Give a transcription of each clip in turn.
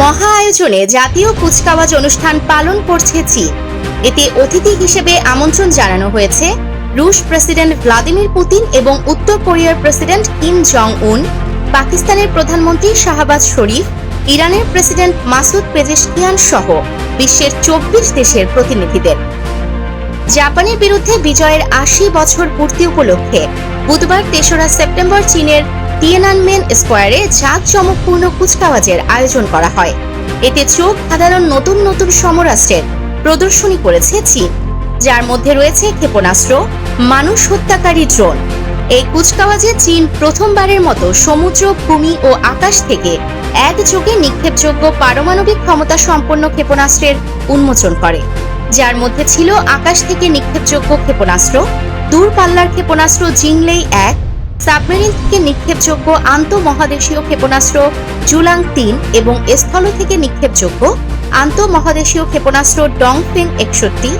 মহা আয়োজনে জাতীয় কুচকাওয়াজ অনুষ্ঠান পালন করছে চীন। এতে অতিথি হিসেবে আমন্ত্রণ জানানো হয়েছে রুশ প্রেসিডেন্ট ভ্লাদিমির পুতিন এবং উত্তর কোরিয়ার প্রেসিডেন্ট কিম জং উন পাকিস্তানের প্রধানমন্ত্রী শাহবাজ শরীফ, ইরানের প্রেসিডেন্ট মাসুদ পেজেশকিয়ান সহ বিশ্বের চব্বিশ দেশের প্রতিনিধিদের। জাপানের বিরুদ্ধে বিজয়ের আশি বছর পূর্তি উপলক্ষে বুধবার তেসরা সেপ্টেম্বর চীনের টিয়েনানমেন স্কোয়ারে জাঁকজমকপূর্ণ কুচকাওয়াজের আয়োজন করা হয়। এতে চোখ সাধারণ নতুন নতুন সমরাষ্ট্রের প্রদর্শনী করেছে চীন। যার মধ্যে রয়েছে ক্ষেপণাস্ত্র, মানুষ হত্যাকারী ড্রোন। এই কুচকাওয়াজে চীন প্রথমবারের মতো সমুদ্র, ভূমি ও আকাশ থেকে একযোগে নিক্ষেপযোগ্য পারমাণবিক ক্ষমতা সম্পন্ন ক্ষেপণাস্ত্রের উন্মোচন করে, যার মধ্যে ছিল আকাশ থেকে নিক্ষেপযোগ্য ক্ষেপণাস্ত্র, দূরপাল্লার ক্ষেপণাস্ত্র জিংলেই এক সাবমেরিন থেকে নিক্ষেপযোগ্য আন্তঃমহাদেশীয় ক্ষেপণাস্ত্র জুলাং তিন এবং স্থল থেকে নিক্ষেপযোগ্য আন্তঃমহাদেশীয় ক্ষেপণাস্ত্র ডংফেং একষট্টি,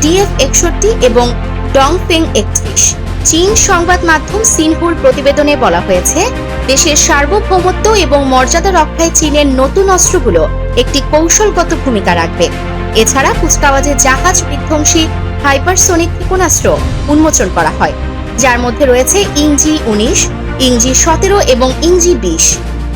ডিএফ একষট্টি এবং ডংফেং একত্রিশ। চীন সংবাদ মাধ্যম সিনহুর প্রতিবেদনে বলা হয়েছে, দেশের সার্বভৌমত্ব এবং মর্যাদা রক্ষায় চীনের নতুন অস্ত্রগুলো একটি কৌশলগত ভূমিকা রাখবে। এছাড়া কুচকাওয়াজে জাহাজ বিধ্বংসী হাইপারসোনিক ক্ষেপণাস্ত্র উন্মোচন করা হয়। যার মধ্যে রয়েছে ইঞ্জি উনিশ, ইঞ্জি সতেরো এবং ইঞ্জি বিশ।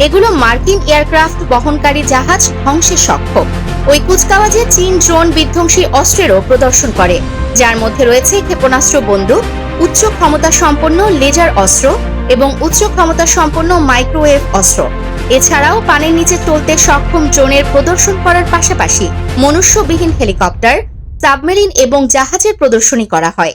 এগুলো মার্কিন এয়ারক্রাফট বহনকারী জাহাজ ধ্বংসে সক্ষম। ওই কুচকাওয়াজে চীন ড্রোন বিধ্বংসী অস্ত্রেরও প্রদর্শন করে, যার মধ্যে রয়েছে ক্ষেপণাস্ত্র বন্দুক, উচ্চ ক্ষমতা সম্পন্ন লেজার অস্ত্র এবং উচ্চ ক্ষমতা সম্পন্ন মাইক্রোওয়েভ অস্ত্র। এছাড়াও পানির নিচে চলতে সক্ষম ড্রোনের প্রদর্শন করার পাশাপাশি মনুষ্যবিহীন হেলিকপ্টার, সাবমেরিন এবং জাহাজের প্রদর্শনী করা হয়।